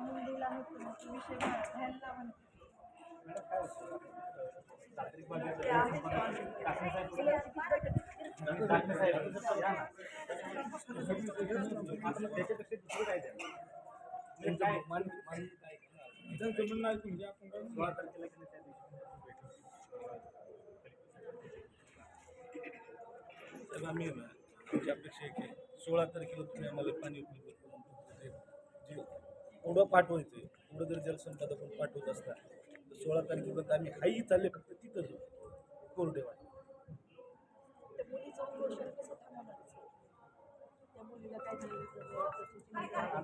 मुंबईला होतो मग तो विषय घ्यायला लावा ना. ते आहेच ना. साहेब आम्ही आहे ना तुमची अपेक्षा आहे की सोळा तारखेला तुम्ही आम्हाला पाणी उपलब्ध करून देऊ. जे पुढं पाठवायचं आहे पुढं जर जलसंपदा पण पाठवत असता तर सोळा तारखेपर्यंत आम्ही हाही चालले फक्त तिथंच होतो कोरडेवाड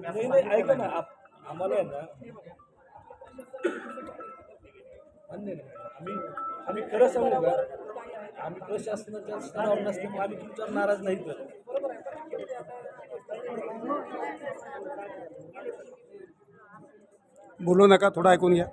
नाही नाही ऐका ना आप- आम्हाला आहे ना मान्य नाही. आम्ही आम्ही खरं सांगू का? आम्ही प्रशासनाच्या स्तरावर नसल्यामुळे आम्ही तुमच्यावर नाराज नाही करत बोलू नका थोडं ऐकून घ्या आता ही प्रोसेस तर होतच आहे आपण कुठेतरी सामंजस्याची भूमिका घ्यायला पाहिजे कारण जसे हे लोक आहेत तसं ते पण लोक भेटले धरलेले बोलू नका थोडं ऐकून घ्या.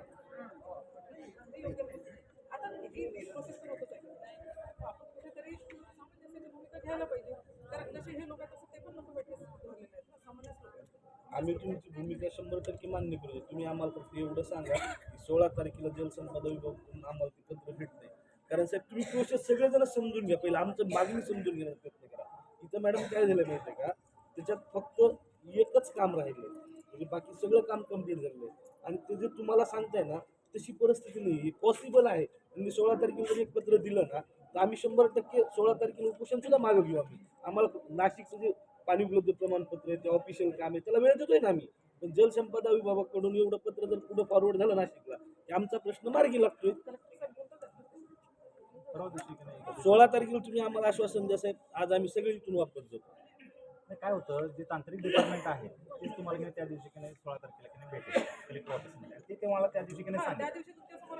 आम्ही तुमची भूमिका शंभर टक्के मान्य करतो. तुम्ही आम्हाला फक्त एवढं सांगा की सोळा तारखेला जलसंपदा विभागाकडून आम्हाला ते पत्र भेटते कारण साहेब तुम्ही प्रोसेस सगळेजण समजून घ्या. पहिलं आमचं मागणी समजून घेण्याचा प्रयत्न करा. इथं मॅडम काय झालं माहिती आहे का? त्याच्यात फक्त एकच काम राहिलं की बाकी सगळं काम कंप्लीट झालेलं आहे. आणि ते जे तुम्हाला सांगताय ना तशी परिस्थिती नाही पॉसिबल आहे. मी सोळा तारखेमध्ये एक पत्र दिलं ना तर आम्ही शंभर टक्के सोळा तारखेला उपोषण सुद्धा मागं घेऊ आम्ही. आम्हाला नाशिकचं जे पाणी उपलब्ध प्रमाणपत्र आहे ते ऑफिशियल काम आहे त्याला वेळ देतोय ना आम्ही. पण जलसंपदा विभागाकडून एवढं पत्र जर पुढं फॉरवर्ड झालं नाशिकला की आमचा प्रश्न मार्गी लागतोय. सोळा तारखेला तुम्ही आम्हाला आश्वासन द्या साहेब. आज आम्ही सगळे इथून वापस जाऊ. काय होतं जे तांत्रिक डिपार्टमेंट आहे तुम्हाला की नाही त्या दिवशी की नाही सोळा तारखेला की नाही भेटेल. कलेक्टर ऑफिसमध्ये ते तुम्हाला त्या दिवशी की नाही सांगेल.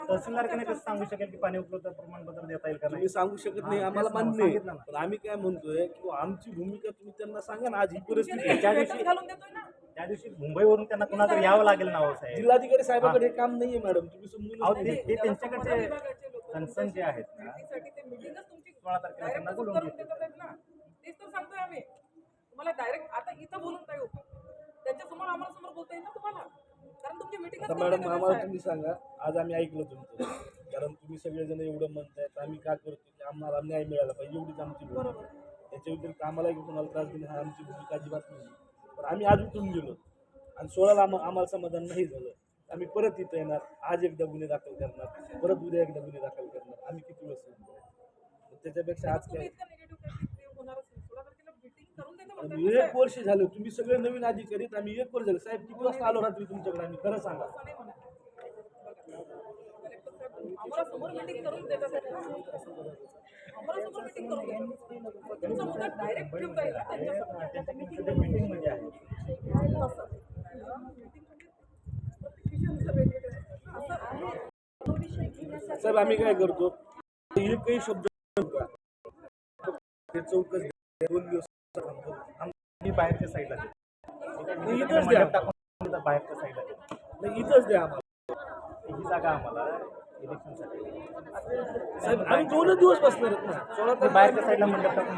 तहसीलदार की नाही कसं सांगू शकेल की पाणी उपलब्ध प्रमाणपत्र देता येईल का नाही? तुम्ही सांगू शकत नाही आम्हाला मान्य आहे. सांगितलं ना. पण आम्ही काय म्हणतोय की आमची भूमिका तुम्ही त्यांना सांगा ना आज ही परिस्थिती आहे. त्या दिवशी- घालून देतोय ना. त्या दिवशी मुंबईवरून त्यांना कुणाला तरी यावं लागेल ना हो साहेब. जिल्हाधिकारी साहेबाकडे हे. काम नाहीये मॅडम. तुम्ही समजून अहो, ते त्यांच्याकडचे कन्सर्न जे आहेत ना मीटिंगसाठी ते मीटिंगच तुमची सोळा तारखेला direct त्यांना करून बोलवून देतात आहेत ना. तेच तर सांगतोय आम्ही. तुम्हाला डायरेक्ट आता इथं बोलून काय त्यांच्यासमोर आम्हाला समोर बोलता येईल ना तुम्हाला? कारण तुमची मीटिंगच आता मॅडम आम्हाला तुम्ही सांगा आज आम्ही ऐकलं तुमचं. कारण तुम्ही सगळेजण एवढं म्हणतायत आम्ही काय करतो की आम्हाला न्याय मिळाला पाहिजे एवढीच आमची भूमिका. आहे. याच्या व्यतिरिक्त आम्हाला की कोणाला त्रास देणे हा आमची भूमिका अजिबात नाही. पण आम्ही आज उठून गेलो. आणि सोळाला आम आम्हाला समाधान नाही झालं. आम्ही परत इथं येणार. आज एकदा गुन्हे दाखल करणार. परत उद्या एकदा गुन्हे दाखल करणार. आम्ही किती वेळेस येणार? तर त्याच्यापेक्षा आज तुम्ही काय? इतकं निगेटिव्ह ते होणारच नाही सोळा तारखेला मीटिंग आम्ही एक वर्ष झालं तुम्ही सगळे नवीन अधिकारी आहेत. आम्ही एक वर्ष झालं साहेब किती वाजता आलो रात्री तुमच्याकडे आम्ही खरं सांगा असं नाही म्हणत. कलेक्टर साहेब, आम्हाला समोर मीटिंग करून देतात आहेत ना. आम्हाला समोर मीटिंग करून देतात तुमचा मुद्दा डायरेक्ट ठेवता येईल ना त्यांच्यासमोर. त्यांच्या मीटिंगमध्ये आहे असं. Meeting प्रत्येक विषयानुसार वेगवेगळे असतात ना. असं आहे. तो विषय घेण्यासाठी साहेब आम्ही काय करतो एकही शब्द नका. ते चौकस द्या. दोन दिवस थांबतो. आम- मी बाहेरच्या साईडला आहे. इथंच द्या. टाकून बाहेरच्या साईडला आहे. नाही, इथंच द्या आम्हाला. ही जागा आम्हाला इलेक्शनसाठी साहेब आम्ही दोनच दिवस बसणार आहेत ना. सोळा ते तारीख बाहेरच्या साईडला मंडप टाकून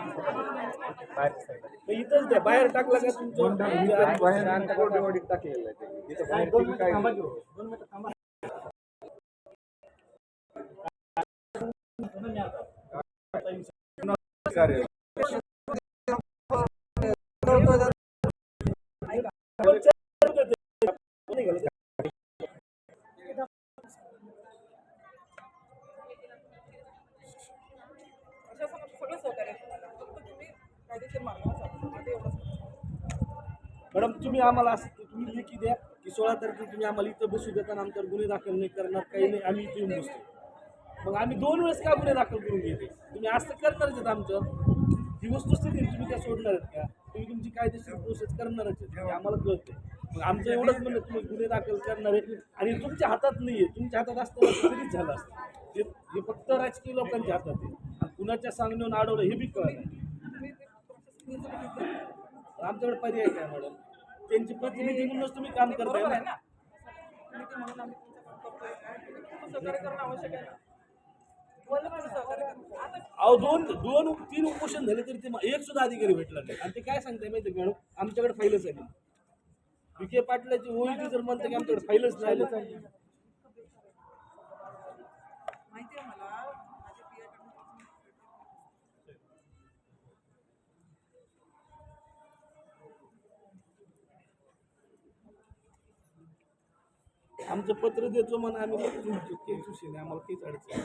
इथंच द्या. बाहेर टाकला का तुमचं? काय दोन मिनिटं थांबा की हो. दोन मिनिटं थांबा कोणी घालत? प्रशासनाचं सगळं सहकार्य आहे तुम्हाला. फक्त तुम्ही कायदेशीर मार्गाने चाला. माझं एवढंच मॅडम तुम्ही आम्हाला असं तुम्ही लेखी द्या की सोळा तारखेला तुम्ही आम्हाला इथं बसू देता आमच्यावर गुन्हे दाखल नाही करणार काही नाही आम्ही इथे येऊन बसतो. मग आम्ही दोन वेळेस का गुन्हे दाखल करून घेते तुम्ही असं करणारच आहेत आमचं. ही वस्तुस्थिती तुम्ही काय सोडणार आहेत का? तुम्ही तुमची कायदेशीर प्रोसेस करणारच आहेत. आम्हाला कळते मग आमचं एवढंच म्हणलं तुम्ही गुन्हे दाखल करणार आहे आणि तुमच्या हातात नाही आहे. तुमच्या हातात असताना तरीच झालं असतं. हे हे फक्त राजकीय लोकांच्या हातात आहे. आणि कुणाच्या सांगण्यावर अडवलं हे बी कळलं आमच्याकडे पर्याय काय मॅडम? त्यांची प्रतिनिधी म्हणूनच तुम्ही काम करताय बरोबर आहे ना? समिती म्हणून आम्ही तुमचं काम करतोय. तुम्ही सहकार्य करणं आवश्यक आहे ना? बोललं पाहिजे सहकार्य करणं. आता अहो दोन दोन तीन उपोषण झाले तरी ते एक सुद्धा अधिकारी भेटला नाही. आणि ते काय सांगताय माहिती मॅडम आमच्याकडे फाईलच आली विखे पाटलाची ओळखी जर म्हणते की आमच्याकडे फाईलच नाही माहिती आहे मला माझ्या पियाकडून आमचं पत्र देतो म्हणून आम्ही काही सुशी नाही आम्हाला तीच अडचण